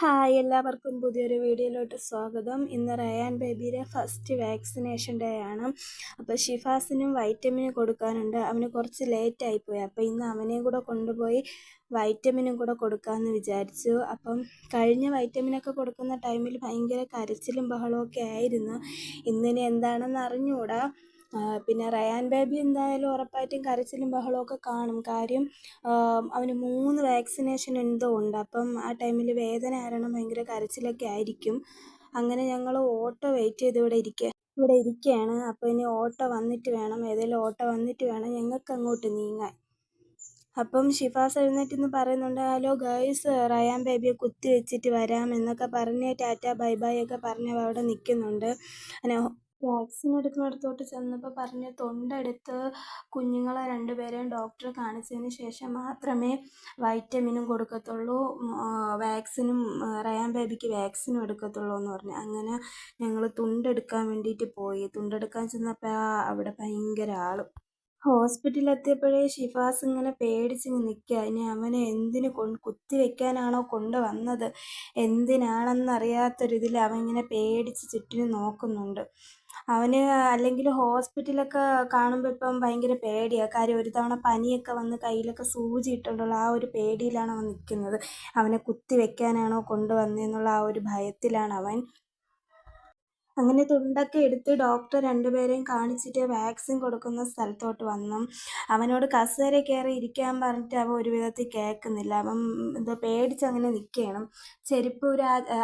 Hi എല്ലാവർക്കും പുതിയൊരു വീഡിയോയിലോട്ട് സ്വാഗതം. ഇന്ന് റയാൻ ബേബിയുടെ ഫസ്റ്റ് വാക്സിനേഷൻ ഡേ ആണ്. അപ്പോൾ ഷിഫാസിനും വൈറ്റമിൻ കൊടുക്കാനുണ്ട്. അവന് കുറച്ച് ലേറ്റ് ആയിപ്പോയി അപ്പോൾ ഇന്ന് അവനെയും കൂടെ കൊണ്ടുപോയി വൈറ്റമിനും കൂടെ കൊടുക്കാമെന്ന് വിചാരിച്ചു. അപ്പം കഴിഞ്ഞ വൈറ്റമിനൊക്കെ കൊടുക്കുന്ന ടൈമിൽ ഭയങ്കര കരച്ചിലും ബഹളമൊക്കെ ആയിരുന്നു. ഇന്നിനി എന്താണെന്ന് അറിഞ്ഞുകൂടാ പിന്നെ റയാൻ ബേബി എന്തായാലും ഉറപ്പായിട്ടും കരച്ചിലും ബഹളമൊക്കെ കാണും. കാര്യം അവന് മൂന്ന് വാക്സിനേഷൻ എന്തോ ഉണ്ട്. അപ്പം ആ ടൈമിൽ വേദന കാരണം ഭയങ്കര കരച്ചിലൊക്കെ ആയിരിക്കും. അങ്ങനെ ഞങ്ങൾ ഓട്ടോ വെയിറ്റ് ചെയ്ത് ഇവിടെ ഇരിക്കുക ഇവിടെ ഇരിക്കുകയാണ് അപ്പോൾ ഇനി ഓട്ടോ വന്നിട്ട് വേണം. ഏതെങ്കിലും ഓട്ടോ വന്നിട്ട് വേണം. ഞങ്ങൾക്ക് അങ്ങോട്ട് നീങ്ങാൻ. അപ്പം ഷിഫാസ് എഴുന്നേറ്റ് പറയുന്നുണ്ട് ഹലോ ഗേൾസ് റയാൻ ബേബിയെ കുത്തി വെച്ചിട്ട് വരാം എന്നൊക്കെ പറഞ്ഞ് ടാറ്റ ബൈ ബൈ ഒക്കെ പറഞ്ഞ് അവിടെ നിൽക്കുന്നുണ്ട് അങ്ങനെ വാക്സിൻ എടുക്കുന്നിടത്തോട്ട് ചെന്നപ്പോൾ പറഞ്ഞ് തൊണ്ടെടുത്ത് കുഞ്ഞുങ്ങളെ രണ്ടുപേരെയും ഡോക്ടറെ കാണിച്ചതിന് ശേഷം മാത്രമേ വൈറ്റമിനും കൊടുക്കത്തുള്ളൂ വാക്സിനും റയാൻ ബേബിക്ക് വാക്സിനും എടുക്കത്തുള്ളൂ എന്ന് പറഞ്ഞു. അങ്ങനെ ഞങ്ങൾ തുണ്ടെടുക്കാൻ വേണ്ടിയിട്ട് പോയി. തുണ്ടെടുക്കാൻ ചെന്നപ്പോൾ അവിടെ ഭയങ്കര ആളും. ഹോസ്പിറ്റലിലെത്തിയപ്പോഴേ ഷിഫാസ് ഇങ്ങനെ പേടിച്ച് നിൽക്കുക ഇനി അവനെ എന്തിന് കൊ കുത്തിവെക്കാനാണോ കൊണ്ടുവന്നത് എന്തിനാണെന്നറിയാത്തൊരിതിൽ അവൻ ഇങ്ങനെ പേടിച്ച് ചുറ്റിനും നോക്കുന്നുണ്ട്. അവന് അല്ലെങ്കിൽ ഹോസ്പിറ്റലൊക്കെ കാണുമ്പോൾ ഇപ്പം ഭയങ്കര പേടിയാണ് കാര്യം ഒരു തവണ പനിയൊക്കെ വന്ന് കയ്യിലൊക്കെ സൂചി ഇട്ടുകൊണ്ടുള്ള ആ ഒരു പേടിയിലാണ് അവൻ നിൽക്കുന്നത് അവനെ കുത്തി വെക്കാനാണോ കൊണ്ടുവന്നതെന്നുള്ള ആ ഒരു ഭയത്തിലാണ് അവൻ. അങ്ങനെ തുണ്ടൊക്കെ എടുത്ത് ഡോക്ടർ രണ്ടുപേരെയും കാണിച്ചിട്ട് വാക്സിൻ കൊടുക്കുന്ന സ്ഥലത്തോട്ട് വന്നു. അവനോട് കസേര കയറി ഇരിക്കാൻ പറഞ്ഞിട്ട് അവൻ ഒരു വിധത്തിൽ കേൾക്കുന്നില്ല. അവൻ എന്തോ പേടിച്ച് അങ്ങനെ നിൽക്കുകയാണ്. ചെരിപ്പൂര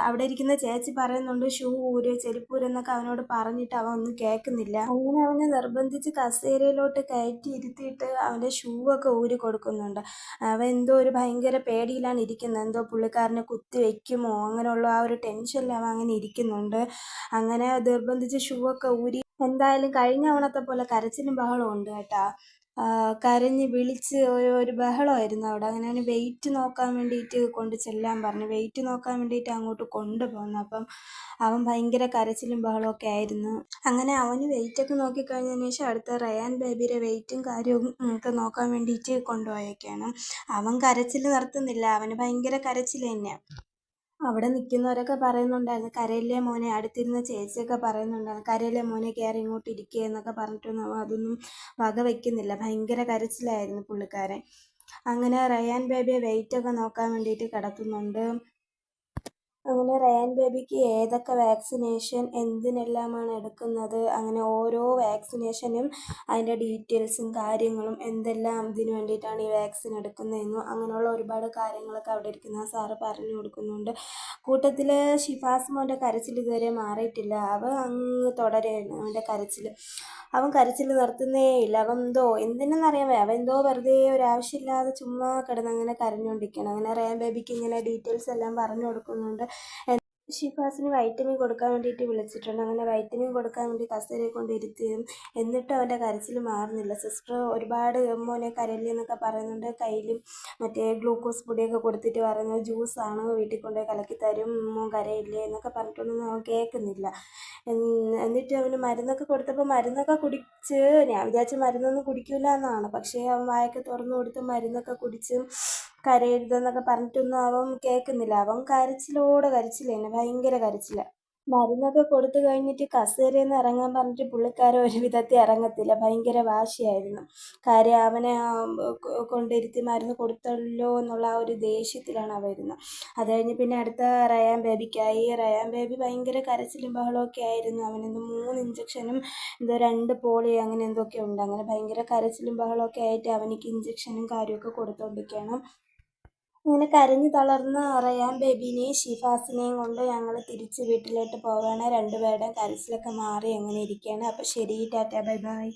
അവിടെ ഇരിക്കുന്ന ചേച്ചി പറയുന്നുണ്ട് ഷൂ ഊര് ചെരുപ്പ് എന്നൊക്കെ അവനോട് പറഞ്ഞിട്ട് അവൻ ഒന്നും കേൾക്കുന്നില്ല. അങ്ങനെ അവനെ നിർബന്ധിച്ച് കസേരയിലോട്ട് കയറ്റി ഇരുത്തിയിട്ട് അവന്റെ ഷൂ ഒക്കെ ഊരി കൊടുക്കുന്നുണ്ട്. അവൻ എന്തോ ഒരു ഭയങ്കര പേടിയിലാണ് ഇരിക്കുന്നത്. എന്തോ പുള്ളിക്കാരനെ കുത്തി വയ്ക്കുമോ അങ്ങനെയുള്ള ആ ഒരു ടെൻഷനിൽ അവൻ അങ്ങനെ ഇരിക്കുന്നുണ്ട്. അങ്ങനെ അങ്ങനെ നിർബന്ധിച്ച് ഷൂ ഒക്കെ ഊരി എന്തായാലും കഴിഞ്ഞ തവണത്തെ പോലെ കരച്ചിലും ബഹളവും ഉണ്ട് കേട്ടാ. കരഞ്ഞ് വിളിച്ച് ഒരു ഒരു ബഹളമായിരുന്നു അവിടെ. അങ്ങനെ അവന് വെയിറ്റ് നോക്കാൻ വേണ്ടിയിട്ട് കൊണ്ട് ചെല്ലാൻ പറഞ്ഞു. വെയിറ്റ് നോക്കാൻ വേണ്ടിയിട്ട് അങ്ങോട്ട് കൊണ്ടുപോകുന്നു അപ്പം അവൻ ഭയങ്കര കരച്ചിലും ബഹളമൊക്കെ ആയിരുന്നു. അങ്ങനെ അവന് വെയിറ്റൊക്കെ നോക്കിക്കഴിഞ്ഞതിന് ശേഷം അടുത്ത റയാൻ ബേബിയുടെ വെയിറ്റും കാര്യവും ഒക്കെ നോക്കാൻ വേണ്ടിയിട്ട് കൊണ്ടുപോയൊക്കെയാണ് അവൻ കരച്ചിൽ നിർത്തുന്നില്ല അവന് ഭയങ്കര കരച്ചിൽ തന്നെയാണ് അവിടെ നിൽക്കുന്നവരൊക്കെ പറയുന്നുണ്ടായിരുന്നു കരയിലെ മോനെ അടുത്തിരുന്ന ചേച്ചിയൊക്കെ പറയുന്നുണ്ടായിരുന്നു കരയിലെ മോനെ കയറി ഇങ്ങോട്ട് ഇരിക്കുക എന്നൊക്കെ പറഞ്ഞിട്ടൊന്നും അതൊന്നും വക വയ്ക്കുന്നില്ല ഭയങ്കര കരച്ചിലായിരുന്നു പുള്ളിക്കാരൻ. അങ്ങനെ റയാൻ ബേബിയെ വെയിറ്റൊക്കെ നോക്കാൻ വേണ്ടിയിട്ട് കിടത്തുന്നുണ്ട്. അങ്ങനെ റയാൻ ബേബിക്ക് ഏതൊക്കെ വാക്സിനേഷൻ എന്തിനെല്ലാമാണ് എടുക്കുന്നത് അങ്ങനെ ഓരോ വാക്സിനേഷനും അതിന്റെ ഡീറ്റെയിൽസും കാര്യങ്ങളും എന്തെല്ലാം ഇതിന് വേണ്ടിയിട്ടാണ് ഈ വാക്സിൻ എടുക്കുന്നതെന്നും അങ്ങനെയുള്ള ഒരുപാട് കാര്യങ്ങളൊക്കെ അവിടെ ഇരിക്കുന്ന സാറ് പറഞ്ഞു കൊടുക്കുന്നുണ്ട്. കൂട്ടത്തിൽ ഷിഫാസ് മോന്റെ കരച്ചിൽ ഇതുവരെ മാറിയിട്ടില്ല. അവൻ അങ്ങ് തുടരുകയാണ് അവന്റെ കരച്ചിൽ. അവൻ കരച്ചിൽ നിർത്തുന്നേ ഇല്ല അവൻ എന്തോ എന്തിനെന്നറിയാൻ വയ്യ. അവൻ എന്തോ വെറുതെ ഒരാവശ്യമില്ലാതെ ചുമ്മാ കിടന്ന് അങ്ങനെ കരഞ്ഞുകൊണ്ടിരിക്കണം അങ്ങനെ റയാൻ ബേബിക്ക് ഇങ്ങനെ ഡീറ്റെയിൽസ് എല്ലാം പറഞ്ഞു കൊടുക്കുന്നുണ്ട്. ഷിഫാസിന് വൈറ്റമിൻ കൊടുക്കാൻ വേണ്ടിയിട്ട് വിളിച്ചിട്ടുണ്ട്. അങ്ങനെ വൈറ്റമിൻ കൊടുക്കാൻ വേണ്ടി കസേരയെ കൊണ്ട് എന്നിട്ട് അവന്റെ കരച്ചിൽ മാറുന്നില്ല. സിസ്റ്റർ ഒരുപാട് മോനെ കരയില്ല എന്നൊക്കെ പറയുന്നുണ്ട്. കയ്യിലും മറ്റേ ഗ്ലൂക്കോസ് പൊടിയൊക്കെ കൊടുത്തിട്ട് പറയുന്നത് ജ്യൂസാണ് വീട്ടിൽ കൊണ്ടുപോയി കലക്കി തരും മോൻ കരയില്ലേ? എന്നൊക്കെ പറഞ്ഞിട്ടൊന്നും അവൻ കേൾക്കുന്നില്ല. എന്നിട്ട് അവന് മരുന്നൊക്കെ കൊടുത്തപ്പോൾ മരുന്നൊക്കെ കുടിച്ച് ഞാൻ വിചാരിച്ചു മരുന്നൊന്നും കുടിക്കില്ല എന്നാണ്. പക്ഷേ അവൻ വായൊക്കെ തുറന്നു കൊടുത്ത് മരുന്നൊക്കെ കുടിച്ച് കരയരുതെന്നൊക്കെ പറഞ്ഞിട്ടൊന്നും അവൻ കേൾക്കുന്നില്ല. അവൻ കരച്ചിലോടെ കരച്ചിൽ തന്നെ ഭയങ്കര കരച്ചില്ല മരുന്നൊക്കെ കൊടുത്തു കഴിഞ്ഞിട്ട് കസേരയിൽ ഇറങ്ങാൻ പറഞ്ഞിട്ട് പുള്ളിക്കാരൻ ഒരു വിധത്തിൽ ഇറങ്ങത്തില്ല. ഭയങ്കര വാശിയായിരുന്നു. കാര്യം അവനെ കൊണ്ടിരുത്തി മരുന്ന് കൊടുത്തല്ലോ എന്നുള്ള ആ ഒരു ദേഷ്യത്തിലാണ് അവ വരുന്നത് അത് കഴിഞ്ഞ് പിന്നെ അടുത്ത റയാൻ ബേബിക്കായി റയാൻ ബേബി ഭയങ്കര കരച്ചിലും ബഹളമൊക്കെ ആയിരുന്നു. അവനെന്തോ മൂന്ന് ഇഞ്ചക്ഷനും എന്തോ രണ്ട് പോളി അങ്ങനെ എന്തൊക്കെ ഉണ്ട്. അങ്ങനെ ഭയങ്കര കരച്ചിലും ബഹളമൊക്കെ ആയിട്ട് അവനിക്ക് ഇഞ്ചക്ഷനും കാര്യമൊക്കെ കൊടുത്തുകൊണ്ടിരിക്കുകയാണ് അങ്ങനെ കരഞ്ഞു തളർന്ന് റയാൻ ബേബിനെയും ഷിഫാസിനെയും കൊണ്ട് ഞങ്ങൾ തിരിച്ച് വീട്ടിലോട്ട് പോവുകയാണ് രണ്ടുപേരുടെയും കരച്ചിലൊക്കെ മാറി അങ്ങനെ ഇരിക്കുകയാണ് അപ്പോൾ ശരി ടാറ്റ ബൈ ബൈ.